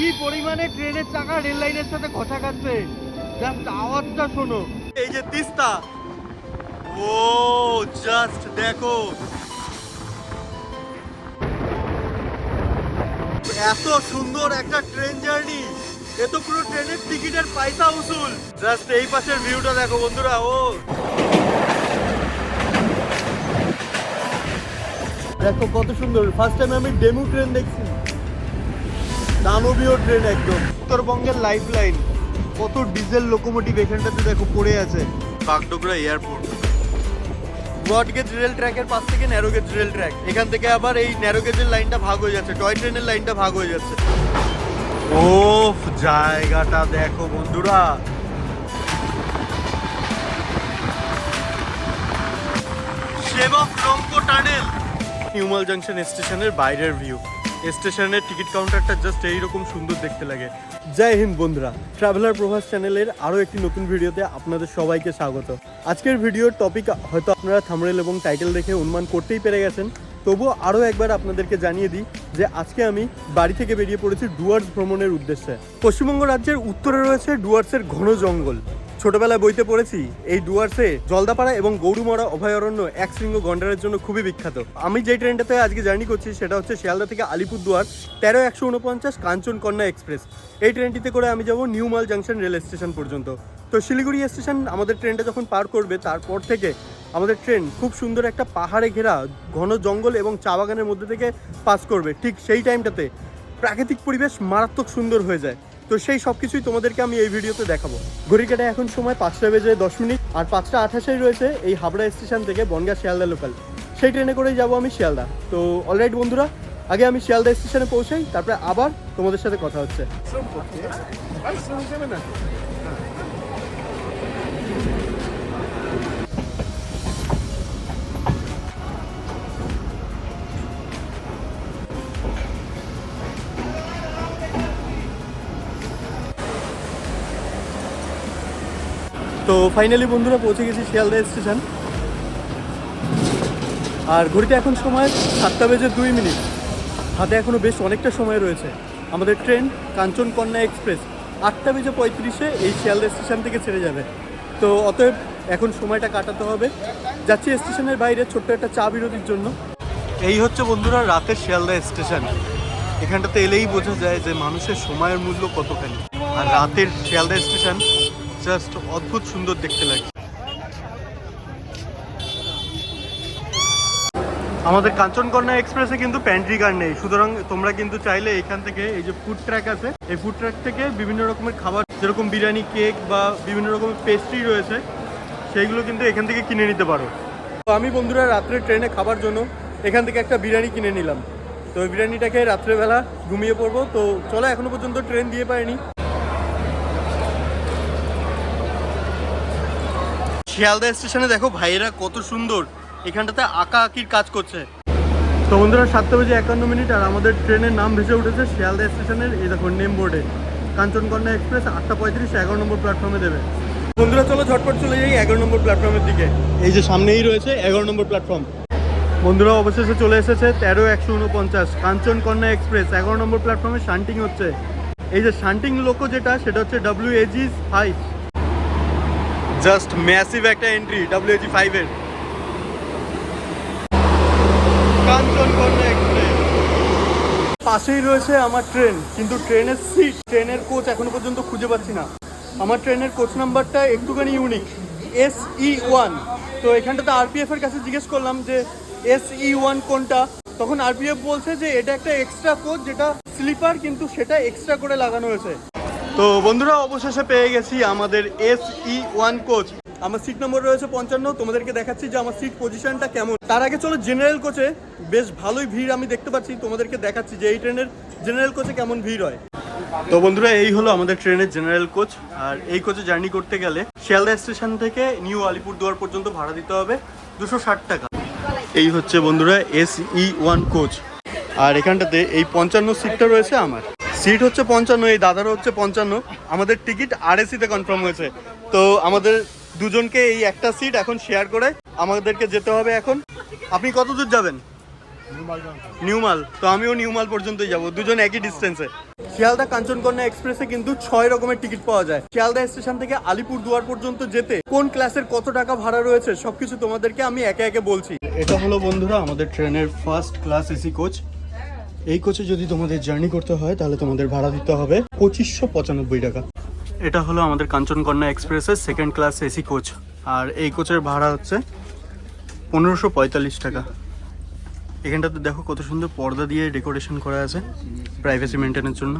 কি পরিমাণে ট্রেনের চাকা রেল লাইনের সাথে ঘষা খাচ্ছে জাস্ট আওয়াজটা শোনো। এই যে তিস্তা। ও জাস্ট দেখো। এত সুন্দর একটা ট্রেন জার্নি। এ তো পুরো ট্রেনের টিকিটের পয়সা উসুল। জাস্ট এই পাশের ভিউটা দেখো বন্ধুরা, ও। দেখো কত সুন্দর। ফার্স্ট টাইম আমি ডেমু ট্রেন দেখছি। দানবীয় ট্রেন একদম। উত্তরবঙ্গের লাইফ লাইন কত ডিজেল লোকোমোটিভ এখানটাতে দেখো পড়ে আছে। Bagdogra airport broad gauge rail ট্র্যাকের পাশ থেকে ন্যারো গেজ রেল ট্র্যাক এখান থেকে আবার এই ন্যারো গেজের লাইনটা ভাগ হয়ে যাচ্ছে টয় ট্রেনের লাইনটা ভাগ হয়ে যাচ্ছে। ও জায়গাটা দেখো বন্ধুরা। সেবক রঙ্কো টানেল নিউমাল জাংশন স্টেশনের বাইরের ভিউ স্টেশনের টিকিট কাউন্টারটা জাস্ট এইরকম সুন্দর দেখতে লাগে। জয় হিন্দ বন্ধুরা ট্রাভেলার প্রভাস চ্যানেলের আরও একটি নতুন ভিডিওতে আপনাদের সবাইকে স্বাগত। আজকের ভিডিওর টপিক হয়তো আপনারা থামরেল এবং টাইটেল দেখে অনুমান করতেই পেরে গেছেন, তবুও আরও একবার আপনাদেরকে জানিয়ে দিই যে আজকে আমি বাড়ি থেকে বেরিয়ে পড়েছি ডুয়ার্স ভ্রমণের উদ্দেশ্যে। পশ্চিমবঙ্গ রাজ্যের উত্তরে রয়েছে ডুয়ার্সের ঘন জঙ্গল। ছোটবেলায় বইতে পড়েছি, এই ডুয়ার্সে জলদাপাড়া এবং গৌরুমরা অভয়ারণ্য এক শৃঙ্গ গন্ডারের জন্য খুবই বিখ্যাত। আমি যেই ট্রেনটাতে আজকে জার্নি করছি সেটা হচ্ছে শিয়ালদা থেকে আলিপুরদুয়ার তেরো একশো উনপঞ্চাশ কাঞ্চনকন্যা এক্সপ্রেস। এই ট্রেনটিতে করে আমি যাব new Mal junction rail station পর্যন্ত। তো শিলিগুড়ি স্টেশন আমাদের ট্রেনটা যখন পার করবে, তারপর থেকে আমাদের ট্রেন খুব সুন্দর একটা পাহাড়ে ঘেরা, ঘন জঙ্গল এবং চা বাগানের মধ্যে থেকে পাস করবে। ঠিক সেই টাইমটাতে প্রাকৃতিক পরিবেশ মারাত্মক সুন্দর হয়ে যায়। তো সেই সব কিছুই তোমাদেরকে আমি এই ভিডিওতে দেখাবো। ঘড়ি কাটা এখন সময় পাঁচটা বেজে দশ মিনিট, আর পাঁচটা আঠাশেই রয়েছে এই হাবড়া স্টেশন থেকে বনগা শিয়ালদা লোকাল সেই ট্রেনে করেই যাব আমি শিয়ালদা। তো অলরাইট বন্ধুরা, আগে আমি শিয়ালদা স্টেশনে পৌঁছাই, তারপরে আবার তোমাদের সাথে কথা হচ্ছে। তো ফাইনালি বন্ধুরা পৌঁছে গেছি শিয়ালদা স্টেশন আর ঘড়িতে এখন সময় সাতটা বেজে দুই মিনিট। হাতে এখনও বেশ অনেকটা সময় রয়েছে। আমাদের ট্রেন কাঞ্চনকন্যা এক্সপ্রেস আটটা বেজে পঁয়ত্রিশে এই শিয়ালদা স্টেশন থেকে ছেড়ে যাবে। তো অতএব এখন সময়টা কাটাতে হবে। যাচ্ছি স্টেশনের বাইরে ছোট্ট একটা চা বিরতির জন্য। এই হচ্ছে বন্ধুরা রাতের শিয়ালদা স্টেশন এখানটাতে এলেই বোঝা যায় যে মানুষের সময়ের মূল্য কতখানি। আর রাতের শিয়ালদা স্টেশন জাস্ট অদ্ভুত সুন্দর দেখতে লাগে। আমাদের কাঞ্চনকন্যা এক্সপ্রেসে কিন্তু প্যান্ট্রি কার নেই। সুতরাং তোমরা কিন্তু চাইলে এখান থেকে এই যে ফুড ট্র্যাক আছে, এই ফুড ট্র্যাক থেকে বিভিন্ন রকমের খাবার, যেরকম বিরিয়ানি কেক বা বিভিন্ন রকমের পেস্ট্রি রয়েছে, সেইগুলো কিন্তু এখান থেকে কিনে নিতে পারো। তো আমি বন্ধুরা রাত্রে ট্রেনে খাবার জন্য এখান থেকে একটা বিরিয়ানি কিনে নিলাম। তো ওই বিরিয়ানিটাকে রাত্রেবেলা ঘুমিয়ে পড়ব। তো চলো এখনও পর্যন্ত ট্রেন দিয়ে পারিনি। শিয়ালদা স্টেশনে দেখো ভাইয়েরা কত সুন্দর। এখানটাতে আঁকা আঁকির কাজ করছে। তো বন্ধুরা, সাতটা বেজে একান্ন মিনিট আর আমাদের ট্রেনের নাম ভেসে উঠেছে শিয়ালদা স্টেশনের, এই দেখো নেম বোর্ডে। কাঞ্চনকন্যা এক্সপ্রেস, আটটা পঁয়ত্রিশ, এগারো নম্বর প্ল্যাটফর্মে দেবে। বন্ধুরা, চলো ঝটপট চলে যাই এগারো নম্বর প্ল্যাটফর্মের দিকে। এই যে সামনেই রয়েছে এগারো নম্বর প্ল্যাটফর্ম। বন্ধুরা, অবশেষে চলে এসেছে তেরো একশো উনপঞ্চাশ, কাঞ্চনকন্যা এক্সপ্রেস, এগারো নম্বর প্ল্যাটফর্মে শান্টিং হচ্ছে। এই যে শান্টিং লোকো যেটা, সেটা হচ্ছে W AG five just massive একটা এন্ট্রি ডাব্লিউজি ফাইভের কাঞ্চনকন্যা এক্সপ্রেস। পাশেই রয়েছে আমার ট্রেন, কিন্তু ট্রেনের সিট ট্রেনের কোচ এখনও পর্যন্ত খুঁজে পাচ্ছি না। আমার ট্রেনের কোচ নাম্বারটা একটুখানি ইউনিক এস ই ওয়ান তো এখানটাতে আরপিএফ এর কাছে জিজ্ঞেস করলাম যে এস ই ওয়ান কোনটা? তখন আরপিএফ বলছে যে, এটা একটা এক্সট্রা কোচ যেটা স্লিপার কিন্তু সেটা এক্সট্রা করে লাগানো হয়েছে। তো বন্ধুরা, অবশেষে পেয়ে গেছি আমাদের এস ই ওয়ান কোচ আমার সিট নম্বর রয়েছে পঞ্চান্ন। তোমাদেরকে দেখাচ্ছি যে আমার সিট পজিশনটা কেমন। তার আগে চলো জেনারেল কোচে বেশ ভালোই ভিড় আমি দেখতে পাচ্ছি। তোমাদেরকে দেখাচ্ছি যে এই ট্রেনের জেনারেল কোচে কেমন ভিড় হয়। তো বন্ধুরা, এই হলো আমাদের ট্রেনের জেনারেল কোচ আর এই কোচে জার্নি করতে গেলে শিয়ালদা স্টেশন থেকে নিউ আলিপুরদুয়ার পর্যন্ত ভাড়া দিতে হবে দুশো ষাট টাকা। এই হচ্ছে বন্ধুরা এস ই ওয়ান কোচ আর এখানটাতে এই পঞ্চান্ন সিটটা রয়েছে আমার। সিট হচ্ছে পঞ্চান্ন, এই দাদারও হচ্ছে পঞ্চান্ন। আমাদের টিকিট আর এসিতে কনফার্ম হয়েছে। তো আমাদের দুজনকে এই একটা সিট এখন শেয়ার করে আমাদেরকে যেতে হবে এখন। আপনি কত দূর যাবেন? নিউমাল তো আমিও নিউমাল পর্যন্তই যাব। দুজন একই ডিস্টেন্সে শিয়ালদা কাঞ্চনকন্যা এক্সপ্রেসে কিন্তু ছয় রকমের টিকিট পাওয়া যায়। শিয়ালদা স্টেশন থেকে আলিপুর দুয়ার পর্যন্ত যেতে কোন ক্লাসের কত টাকা ভাড়া রয়েছে সবকিছু তোমাদেরকে আমি একে একে বলছি। এটা হলো বন্ধুরা আমাদের ট্রেনের ফার্স্ট ক্লাস এসি কোচ এই কোচে যদি তোমাদের জার্নি করতে হয়, তাহলে তোমাদের ভাড়া দিতে হবে পঁচিশশো পঁচানব্বই টাকা। এটা হলো আমাদের কাঞ্চনকন্যা এক্সপ্রেসের সেকেন্ড ক্লাস এসি কোচ আর এই কোচের ভাড়া হচ্ছে পনেরোশো পঁয়তাল্লিশ টাকা। এখানটাতে দেখো কত সুন্দর পর্দা দিয়ে ডেকোরেশন করা আছে প্রাইভেসি মেনটেনের জন্য।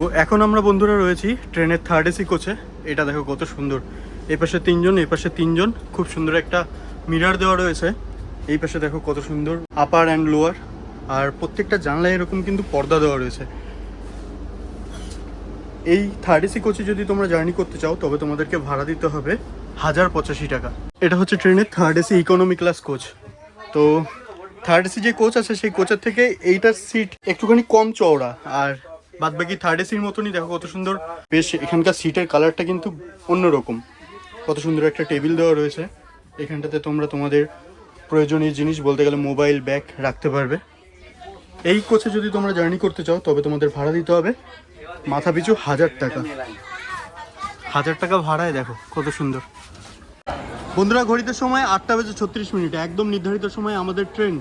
তো এখন আমরা বন্ধুরা রয়েছি ট্রেনের থার্ড এসি কোচে এটা দেখো কত সুন্দর। এই পাশে তিনজন, এই পাশে তিনজন। খুব সুন্দর একটা মিরার দেওয়া রয়েছে। এই পাশে দেখো কত সুন্দর আপার অ্যান্ড লোয়ার আর প্রত্যেকটা জানলায় এরকম কিন্তু পর্দা দেওয়া রয়েছে। এই থার্ড এসি কোচে যদি তোমরা জার্নি করতে চাও, তবে তোমাদেরকে ভাড়া দিতে হবে হাজার পঁচাশি টাকা। এটা হচ্ছে ট্রেনের third AC economy class coach তো থার্ড এসি যে কোচ আছে, সেই কোচের থেকে এইটার সিট একটুখানি কম চওড়া। আর বাদ বাকি থার্ড এসির মতনই দেখো কত সুন্দর। বেশ, এখানকার সিটের কালারটা কিন্তু অন্যরকম। কত সুন্দর একটা টেবিল দেওয়া রয়েছে। এখানটাতে তোমরা তোমাদের প্রয়োজনীয় জিনিস বলতে গেলে মোবাইল ব্যাগ রাখতে পারবে। এই কোচে যদি তোমরা জার্নি করতে চাও, তবে তোমাদের ভাড়া দিতে হবে। মাথা পিছু হাজার টাকা। হাজার টাকা ভাড়ায় দেখো, কত সুন্দর। বন্ধুরা, ঘড়িতে সময় আটটা বেজে ছত্রিশ মিনিট। একদম নির্ধারিত সময় আমাদের ট্রেন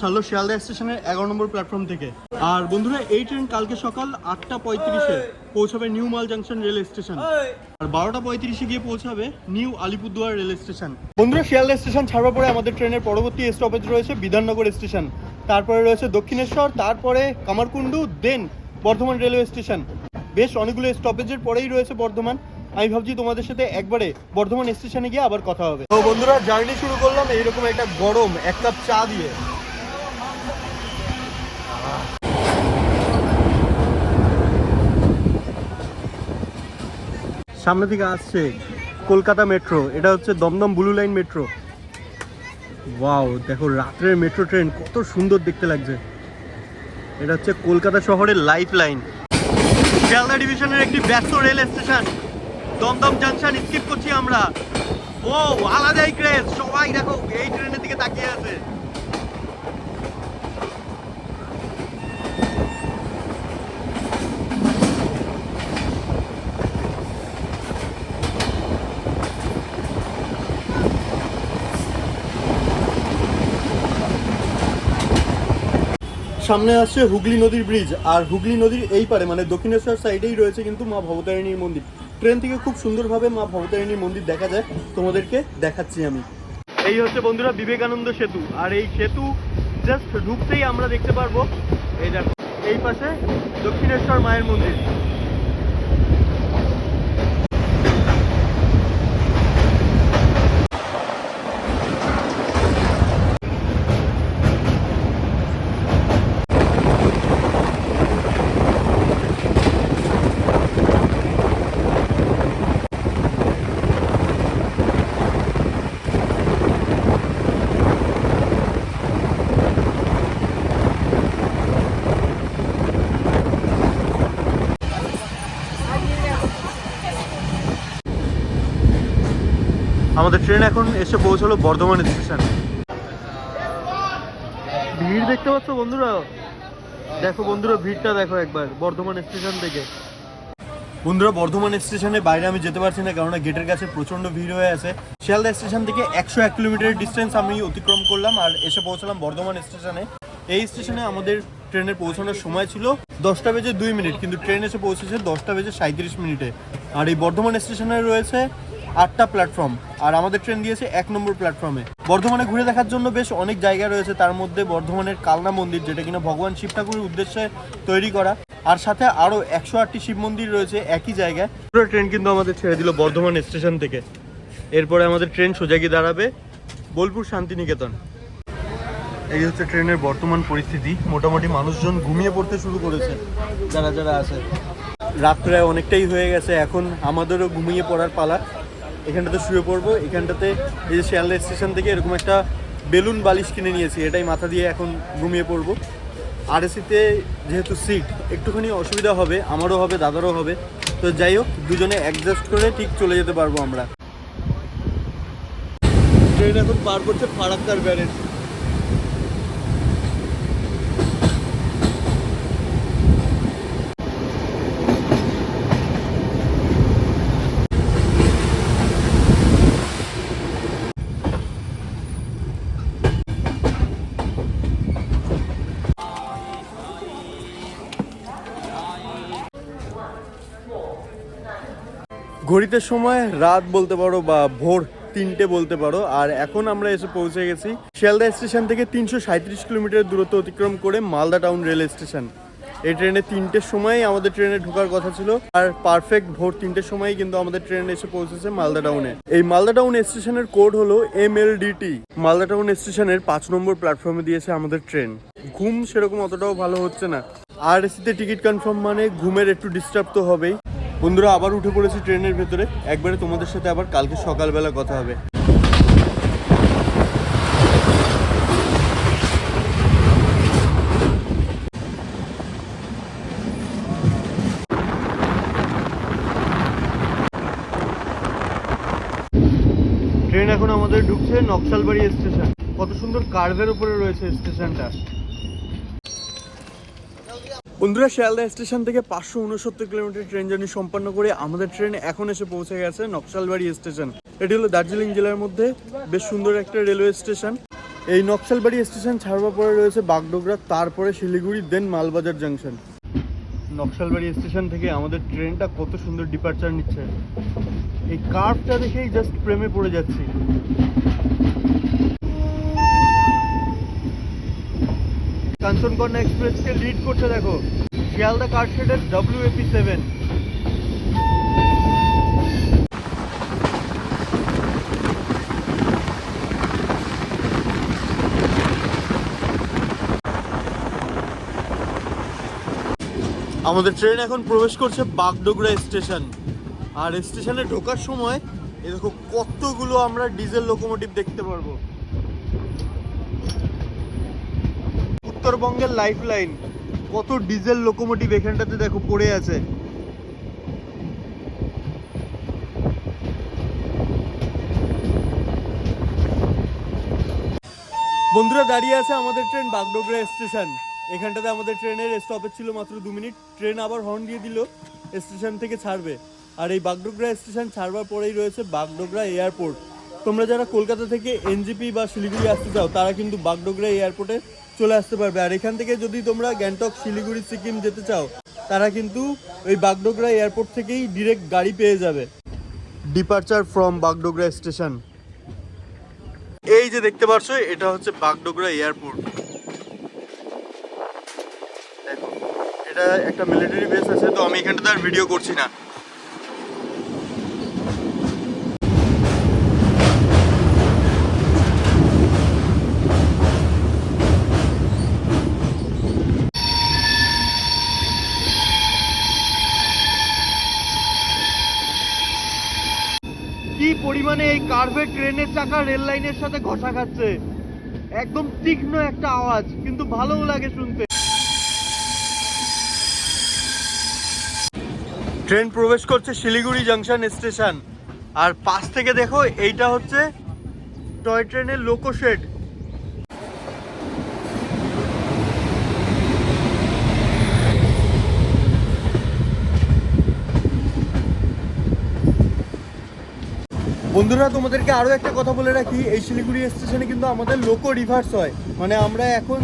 ছাড়লো শিয়ালদা স্টেশনের এগারো নম্বর প্ল্যাটফর্ম থেকে। আর বন্ধুরা, এই ট্রেন কালকে সকাল আটটা পঁয়ত্রিশে পৌঁছাবে new Mal junction rail station. আর বারোটা পঁয়ত্রিশে গিয়ে পৌঁছাবে নিউ আলিপুরদুয়ার রেল স্টেশন। বন্ধুরা, শিয়ালদা স্টেশন ছাড়বার পরে আমাদের ট্রেনের পরবর্তী স্টপেজ রয়েছে বিধাননগর স্টেশন। তারপরে রয়েছে দক্ষিণেশ্বর, তারপরে Kamarkundu then Bardhaman railway station. বেশ অনেকগুলো স্টপেজের পরেই রয়েছে বর্ধমান। আমি ভাবছি তোমাদের সাথে একবারে বর্ধমান স্টেশনে গিয়ে আবার কথা হবে। তো বন্ধুরা জার্নি শুরু করলাম। এইরকম একটা গরম, এক কাপ চা দিয়ে। সামনে থেকে আসছে কলকাতা মেট্রো। এটা হচ্ছে Dumdum blue line metro. Wow, দেখো রাত্রের মেট্রো ট্রেন, কত সুন্দর দেখতে লাগছে। এটা হচ্ছে কলকাতা শহরের লাইফ লাইন। শিয়ালদা ডিভিশনের একটি ব্যস্ত rail station. Dumdum junction skip করছি আমরা। ও, আলাদাই ক্রেজ সবাই দেখো, এই ট্রেনের দিকে তাকিয়ে আছে। সামনে আসছে হুগলি নদীর ব্রিজ আর হুগলি নদীর এই পারে মানে দক্ষিণেশ্বর সাইডেই রয়েছে কিন্তু মা ভবতারিণীর মন্দির। ট্রেন থেকে খুব সুন্দরভাবে মা ভবতারিণীর মন্দির দেখা যায়, তোমাদেরকে দেখাচ্ছি আমি। এই হচ্ছে বন্ধুরা বিবেকানন্দ সেতু, আর এই সেতু জাস্ট ঢুকতেই আমরা দেখতে পারব। এই দেখো, এই পাশে দক্ষিণেশ্বর মায়ের মন্দির। আমাদের ট্রেন এখন এসে পৌঁছলো বর্ধমান স্টেশন। ভিড় দেখতে পাচ্ছ বন্ধুরা? দেখো বন্ধুরা, ভিড়টা দেখো একবার, বর্ধমান স্টেশন থেকে। বন্ধুরা, বর্ধমান স্টেশনের বাইরে আমি যেতে পারছি না, কেননা গেটের কাছে প্রচণ্ড ভিড় হয়ে আছে। শিয়ালদা স্টেশন থেকে একশো এক কিলোমিটার ডিস্টেন্স আমি অতিক্রম করলাম আর এসে পৌঁছলাম বর্ধমান স্টেশনে। এই স্টেশনে আমাদের ট্রেনের পৌঁছানোর সময় ছিল দশটা বেজে দুই মিনিট, কিন্তু ট্রেন এসে পৌঁছেছে দশটা বেজে সাঁত্রিশ মিনিটে। আর এই বর্ধমান স্টেশনে রয়েছে আটটা প্ল্যাটফর্ম আর আমাদের ট্রেন দিয়েছে এক নম্বর প্ল্যাটফর্মে বর্ধমানে ঘুরে দেখার জন্য বেশ অনেক জায়গা রয়েছে, তার মধ্যে বর্ধমানের কালনা মন্দির, যেটা কিনা ভগবান শিব ঠাকুরের উদ্দেশ্যে তৈরি করা। আর সাথে আরও একশো আটটি শিব মন্দির রয়েছে একই জায়গায়। পুরো ট্রেন কিন্তু আমাদের ছেড়ে দিল বর্ধমান স্টেশন থেকে। এরপরে আমাদের ট্রেন সোজা গিয়ে দাঁড়াবে বোলপুর শান্তিনিকেতন। এই হচ্ছে ট্রেনের বর্তমান পরিস্থিতি। মোটামুটি মানুষজন ঘুমিয়ে পড়তে শুরু করেছে, যারা যারা আছে। রাত্রে অনেকটাই হয়ে গেছে, এখন আমাদেরও ঘুমিয়ে পড়ার পালা। এখানটাতে শুয়ে পড়ব, এখানটাতে এই যে শিয়ালদা স্টেশন থেকে এরকম একটা বেলুন বালিশ কিনে নিয়েছি, এটাই মাথা দিয়ে এখন ঘুমিয়ে পড়ব। আর এসিতে যেহেতু সিট, একটুখানি অসুবিধা হবে, আমারও হবে, দাদারও হবে। তো যাই হোক, দুজনে অ্যাডজাস্ট করে ঠিক চলে যেতে পারব আমরা। ট্রেন এখন পার করছে ফারাক্কার ব্যারেজ। ঘড়িতে সময়, রাত বলতে পারো বা ভোর তিনটে বলতে পারো, আর এখন আমরা এসে পৌঁছে গেছি শিয়ালদা স্টেশন থেকে তিনশো সাঁত্রিশ কিলোমিটার দূরত্ব অতিক্রম করে মালদা টাউন রেল স্টেশন। এই ট্রেনে তিনটের সময় আমাদের ট্রেনে ঢোকার কথা ছিল, আর পারফেক্ট ভোর তিনটের সময় কিন্তু আমাদের ট্রেন এসে পৌঁছেছে মালদা টাউনে। এই মালদা টাউন স্টেশনের কোড হলো M L DT Malda town স্টেশনের পাঁচ নম্বর প্ল্যাটফর্মে দিয়েছে আমাদের ট্রেন। ঘুম সেরকম অতটাও ভালো হচ্ছে না। আর এসিতে টিকিট কনফার্ম মানে ঘুমের একটু ডিস্টার্ব তো হবেই। বন্ধুরা, আবার উঠে পড়েছি ট্রেনের ভেতরে। একবারে তোমাদের সাথে আবার কালকে সকালবেলা কথা হবে। ট্রেন এখন আমাদের ঢুকছে নকশালবাড়ি স্টেশন। কত সুন্দর কার্ভের উপরে রয়েছে স্টেশনটা। বন্ধুরা, শিয়ালদা স্টেশন থেকে পাঁচশো উনসত্তর কিলোমিটার ট্রেন জার্নি সম্পন্ন করে আমাদের ট্রেন এখন এসে পৌঁছে গেছে নকশালবাড়ি স্টেশন। এটি হলো দার্জিলিং জেলার মধ্যে বেশ সুন্দর একটা রেলওয়ে স্টেশন। এই নকশালবাড়ি স্টেশন ছাড়বার পরে রয়েছে বাগডোগরা, তারপরে Siliguri then Malbazar junction. Naxalbari station থেকে আমাদের ট্রেনটা কত সুন্দর ডিপার্চার নিচ্ছে। এই কার্ভটা দেখেই জাস্ট প্রেমে পড়ে যাচ্ছি। কাঞ্চনকন্যা এক্সপ্রেসকে লিড করছে, দেখো। শিয়ালদা কার্ডশেডের ডব্লিউ এপি সেভেন আমাদের ট্রেন এখন প্রবেশ করছে বাগডোগরা স্টেশন। আর স্টেশনে ঢোকার সময়, এ দেখো কতগুলো আমরা ডিজেল লোকোমোটিভ দেখতে পারব। উত্তরবঙ্গের লাইফ লাইন কত ডিজেল লোকোমোটিভ এখানটাতে দেখো পড়ে আছে। বন্ধুরা দাঁড়িয়ে আছে আমাদের ট্রেন বাগডোগরা স্টেশন। এখানটাতে আমাদের ট্রেনের স্টপেজ ছিল মাত্র দু মিনিট। ট্রেন আবার হর্ন দিয়ে দিল, স্টেশন থেকে ছাড়বে। আর এই বাগডোগরা স্টেশন ছাড়বার পরেই রয়েছে বাগডোগরা এয়ারপোর্ট। তোমরা যারা কলকাতা থেকে এনজিপি বা শিলিগুড়ি আসতে চাও, তারা কিন্তু বাগডোগরা এয়ারপোর্টে চলে আসতে পারবে। আর এখান থেকে যদি তোমরা গ্যাংটক, শিলিগুড়ি, সিকিম যেতে চাও, তারা কিন্তু ওই বাগডোগরা এয়ারপোর্ট থেকেই ডিরেক্ট গাড়ি পেয়ে যাবে। Departure from Bagdogra station. এই যে দেখতে পাচ্ছ, এটা হচ্ছে বাগডোগরা এয়ারপোর্ট। এটা একটা মিলিটারি বেস আছে, তো আমি এখানটাতে আর ভিডিও করছি না। পরিমাণে এই কার্ভে ট্রেনের চাকা রেল লাইনের সাথে ঘষা খাচ্ছে। একদম তীক্ষ্ণ একটা আওয়াজ, কিন্তু ভালোও লাগে শুনতে। ট্রেন প্রবেশ করছে শিলিগুড়ি জাংশন স্টেশন। আর পাশ থেকে দেখো, এইটা হচ্ছে টয় ট্রেনের লোকো বন্ধুরা, তোমাদেরকে আরও একটা কথা বলে রাখি। এই শিলিগুড়ি স্টেশনে কিন্তু আমাদের লোকো রিভার্স হয়। মানে আমরা এখন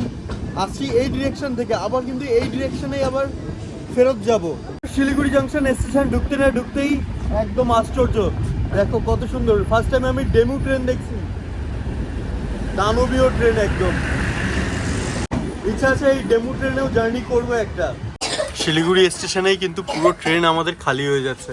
আসছি এই ডিরেকশন থেকে। আবার কিন্তু এই ডিরেকশনেই আবার ফেরত যাব। শিলিগুড়ি জাংশন স্টেশন ঢুকতে না ঢুকতেই একদম আশ্চর্য। দেখো কত সুন্দর। ফার্স্ট টাইম আমি ডেমু ট্রেন দেখছি। দানবীয় ট্রেন একদম। ইচ্ছা আছে এই ডেমু ট্রেনেও জার্নি করব একটা। শিলিগুড়ি স্টেশনেই কিন্তু পুরো ট্রেন আমাদের খালি হয়ে যাচ্ছে।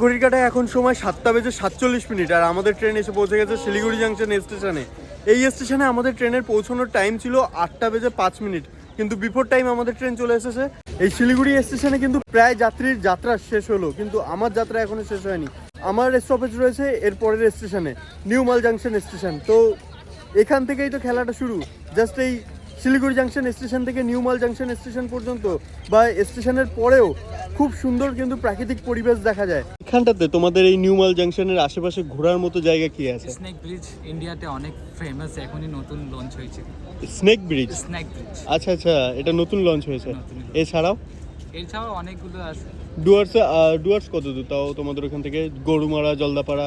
ঘড়ির কাটায় এখন সময় সাতটা বেজে সাতচল্লিশ মিনিট, আর আমাদের ট্রেন এসে পৌঁছে গেছে শিলিগুড়ি জাংশন স্টেশনে এই স্টেশনে আমাদের ট্রেনের পৌঁছানোর টাইম ছিল আটটা বেজে পাঁচ মিনিট, কিন্তু বিফোর টাইম আমাদের ট্রেন চলে এসেছে। এই শিলিগুড়ি স্টেশনে কিন্তু প্রায় যাত্রীর যাত্রা শেষ হলো, কিন্তু আমার যাত্রা এখনও শেষ হয়নি। আমার স্টপেজ রয়েছে এর পরের স্টেশনে নিউ মাল জাংশন স্টেশন তো এখান থেকেই তো খেলাটা শুরু জাস্ট এই শিলিগুড়ি জাংশন স্টেশন থেকে নিউ মাল জাংশন স্টেশন পর্যন্ত বা স্টেশনের পরেও খুব সুন্দর কিন্তু প্রাকৃতিক পরিবেশ দেখা যায়। এখানটাতে তোমাদের এই নিউ মাল জাংশনের আশেপাশে ঘোরার মতো জায়গা কি আছে? স্নেক ব্রিজ ইন্ডিয়াতে অনেক ফেমাস এখনই নতুন লঞ্চ হয়েছে। স্নেক ব্রিজ স্নেক ব্রিজ আচ্ছা আচ্ছা এটা নতুন লঞ্চ হয়েছে। এছাড়াও? এছাড়াও অনেকগুলো আছে। ডুয়ার্স ডুয়ার্স কত দূর তাও তোমাদের ওখান থেকে গরুমারা জলদাপাড়া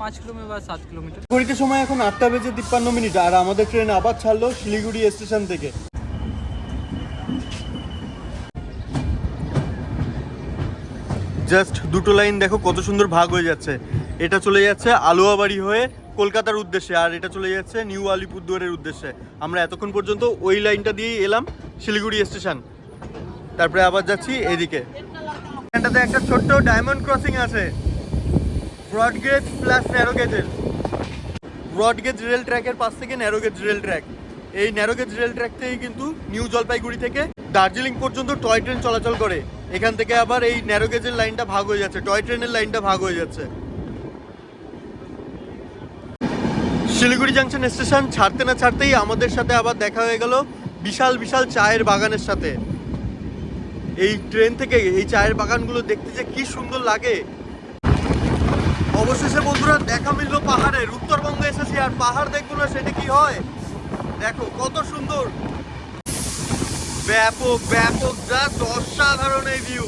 পাঁচ কিলোমিটার বা সাত কিলোমিটার। ঘড়িতে সময় এখন আটটা বেজে তিপ্পান্ন মিনিট আর আমাদের ট্রেন আবার ছাড়লো শিলিগুড়ি স্টেশন থেকে। জাস্ট দুটো লাইন দেখো কত সুন্দর ভাগ হয়ে যাচ্ছে। এটা চলে যাচ্ছে আলোয়াবাড়ি হয়ে কলকাতার উদ্দেশ্যে আর এটা চলে যাচ্ছে নিউ আলিপুরদুয়ারের উদ্দেশ্যে। আমরা এতক্ষণ পর্যন্ত ওই লাইনটা দিয়েই এলাম শিলিগুড়ি স্টেশন। তারপরে আবার যাচ্ছি এদিকে। এখানটাতে একটা ছোট্ট ডায়মন্ড ক্রসিং আছে। ব্রড গেজ প্লাস ন্যারো গেজের ব্রড রেল ট্র্যাকের পাশ থেকে ন্যারোগেজ রেল ট্র্যাক এই ন্যারোগেজ রেল ট্র্যাক থেকে কিন্তু নিউ জলপাইগুড়ি থেকে দার্জিলিং পর্যন্ত টয় ট্রেন চলাচল করে। এখান থেকে আবার এই ন্যারোগেজের লাইনটা ভাগ হয়ে যাচ্ছে। টয় ট্রেনের লাইনটা ভাগ হয়ে যাচ্ছে। শিলিগুড়ি জাংশন স্টেশন ছাড়তে না ছাড়তেই আমাদের সাথে আবার দেখা হয়ে গেল বিশাল বিশাল চায়ের বাগানের সাথে। এই ট্রেন থেকে এই চায়ের বাগানগুলো দেখতে যে কি সুন্দর লাগে। অবশেষে বন্ধুরা দেখা মিলল পাহাড়ের উত্তরবঙ্গে এসেছি, আর পাহাড় দেখব না, সেটা কি হয়? দেখো, কত সুন্দর। ব্যাপক ব্যাপক যা অসাধারণ এই ভিউ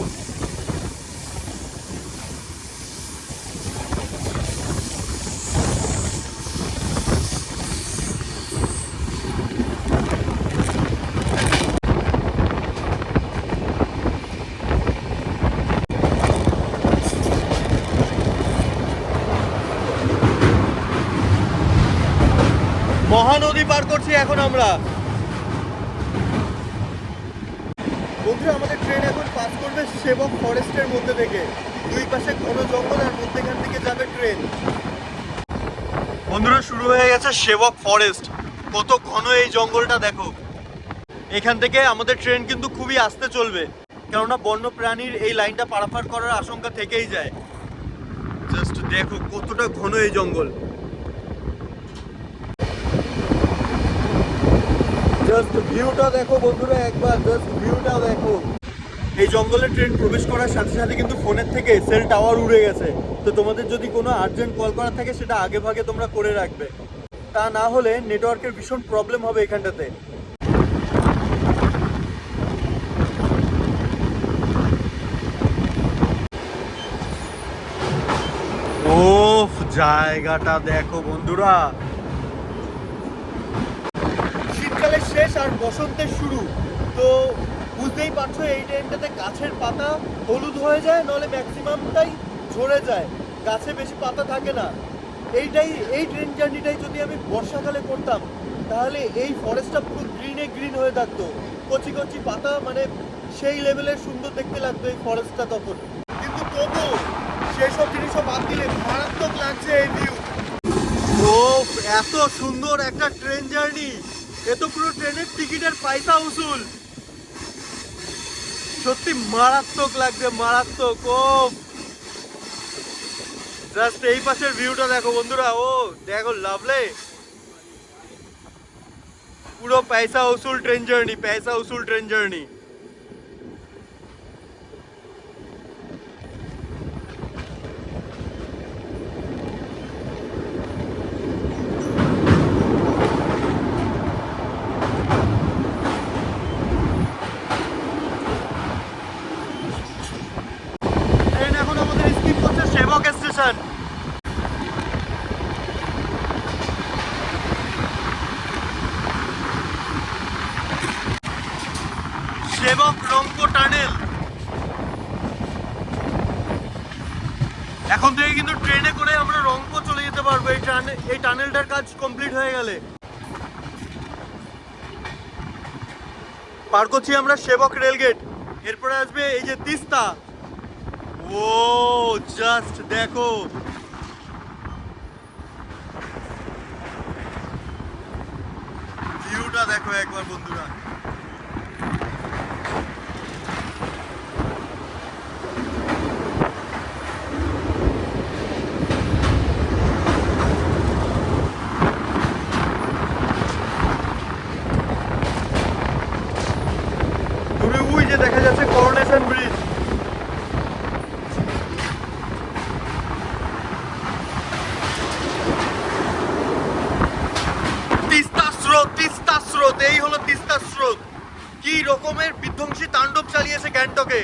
পার করছি এখন আমরা। বন্ধুরা আমাদের ট্রেন এখন পাস করবে সেবক ফরেস্টের মধ্যে থেকে। দুই পাশে ঘন জঙ্গল আর মধ্যেখান থেকে যাবে ট্রেন বন্ধুরা শুরু হয়ে গেছে সেবক ফরেস্ট কত ঘন এই জঙ্গলটা দেখো। এখান থেকে আমাদের ট্রেন কিন্তু খুবই আস্তে চলবে। কেননা বন্য প্রাণীর এই লাইনটা পারাপার করার আশঙ্কা থেকেই যায়। জাস্ট দেখো কতটা ঘন এই জঙ্গল। ভিউটা দেখো বন্ধুরা, একবার জাস্ট ভিউটা দেখো। এই জঙ্গলে ট্রেন প্রবেশ করার সাথে সাথে কিন্তু ফোনের থেকে সেল টাওয়ার উড়ে গেছে। তো তোমাদের যদি কোনো আর্জেন্ট কল করা থাকে, সেটা আগে ভাগে তোমরা করে রাখবে। তা না হলে নেটওয়ার্কের ভীষণ প্রবলেম হবে এখানটাতে। জায়গাটা দেখো বন্ধুরা। শেষ আর বসন্তের শুরু। তো বুঝতেই পারছ, এই টাইমটাতে গাছের পাতা হলুদ হয়ে যায় নাহলে ম্যাক্সিমামটাই ঝরে যায়। গাছে বেশি পাতা থাকে না। এইটাই, এই ট্রেন জার্নিটাই যদি আমি বর্ষাকালে করতাম, তাহলে এই ফরেস্টটা পুরো গ্রিনে গ্রিন হয়ে থাকতো। কচি কচি পাতা মানে সেই লেভেলের সুন্দর দেখতে লাগতো এই ফরেস্টটা তখন। কিন্তু তবু সেসব জিনিসও বাদ দিলে মারাত্মক লাগছে এই ভিউ ও এত সুন্দর একটা ট্রেন জার্নি এ তো পুরো ট্রেনের টিকিটের পয়সা উসুল। সত্যি মারাত্মক লাগছে, মারাত্মক ও জাস্ট এই পাশের ভিউটা দেখো বন্ধুরা, ও, দেখো লাভলে পুরো পয়সা উসুল ট্রেন জার্নি পয়সা উসুল ট্রেন জার্নি ট্রেন এখন আমাদের স্কিপ করছে সেবক স্টেশন সেবক রঙ্কো টানেল। এখন থেকে কিন্তু ট্রেনে করে আমরা রঙ্কো চলে যেতে পারব। এই টানে এই টানেলটার কাজ কমপ্লিট হয়ে গেলে। পার করছি আমরা সেবক রেলগেট। এরপরে আসবে এই যে তিস্তা। ও জাস্ট দেখো ভিউটা দেখো একবার বন্ধুরা দূরে ওই যে দেখা যাচ্ছে করোনেশন ব্রিজ তিস্তা স্রোত তিস্তা স্রোত এই হলো তিস্তা স্রোত কি রকমের বিধ্বংসী তাণ্ডব চালিয়েছে গ্যাংটকে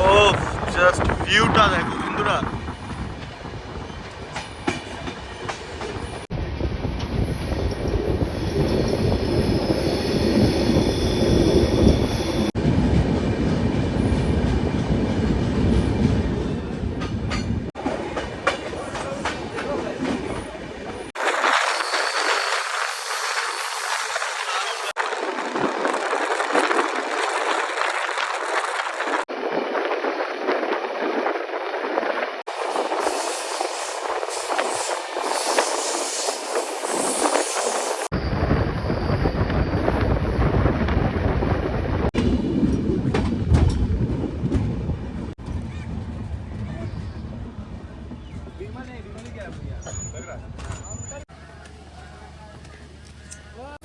ও জাস্ট ভিউটা দেখো বন্ধুরা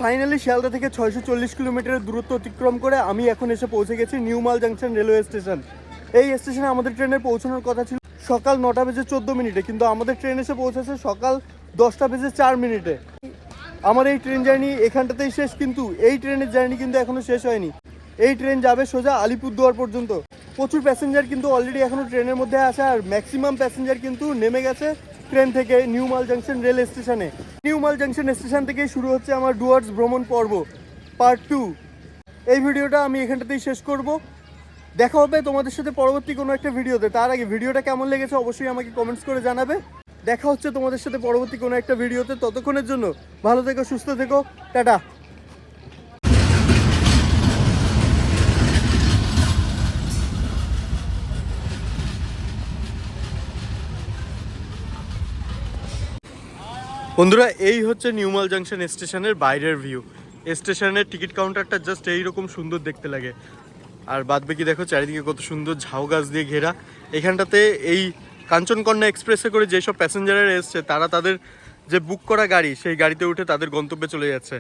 ফাইনালি শিয়ালদা থেকে ছয়শো চল্লিশ কিলোমিটারের দূরত্ব অতিক্রম করে আমি এখন এসে পৌঁছে গেছি নিউমাল জাংশন রেলওয়ে স্টেশন। এই স্টেশনে আমাদের ট্রেনের পৌঁছানোর কথা ছিল সকাল নটা বেজে চোদ্দ মিনিটে, কিন্তু আমাদের ট্রেন এসে পৌঁছেছে সকাল দশটা বেজে চার মিনিটে। আমার এই ট্রেন জার্নি এখানটাতেই শেষ, কিন্তু এই ট্রেনের জার্নি কিন্তু এখনও শেষ হয়নি। এই ট্রেন যাবে সোজা আলিপুরদুয়ার পর্যন্ত। প্রচুর প্যাসেঞ্জার কিন্তু অলরেডি এখনও ট্রেনের মধ্যে আছে, আর ম্যাক্সিমাম প্যাসেঞ্জার কিন্তু নেমে গেছে ট্রেন থেকে নিউ মাল জাংশন রেল স্টেশনে। নিউ মাল জাংশন স্টেশন থেকে শুরু হচ্ছে আমার ডুয়ার্স ভ্রমণ পর্ব পার্ট টু এই ভিডিওটা আমি এখানটাতেই শেষ করব। দেখা হবে তোমাদের সাথে পরবর্তী কোনো একটা ভিডিওতে। তার আগে ভিডিওটা কেমন লেগেছে অবশ্যই আমাকে কমেন্টস করে জানাবে। দেখা হচ্ছে তোমাদের সাথে পরবর্তী কোনো একটা ভিডিওতে। ততক্ষণের জন্য ভালো থেকো, সুস্থ থেকো। টাটা। বন্ধুরা, এই হচ্ছে নিউমাল জাংশন স্টেশনের বাইরের ভিউ স্টেশনের টিকিট কাউন্টারটা জাস্ট এইরকম সুন্দর দেখতে লাগে। আর বাদ বাকি দেখো চারিদিকে কত সুন্দর ঝাউ গাছ দিয়ে ঘেরা। এখানটাতে এই কাঞ্চনকন্যা এক্সপ্রেসে করে যেসব প্যাসেঞ্জারেরা এসছে, তারা তাদের যে বুক করা গাড়ি, সেই গাড়িতে উঠে তাদের গন্তব্যে চলে যাচ্ছে।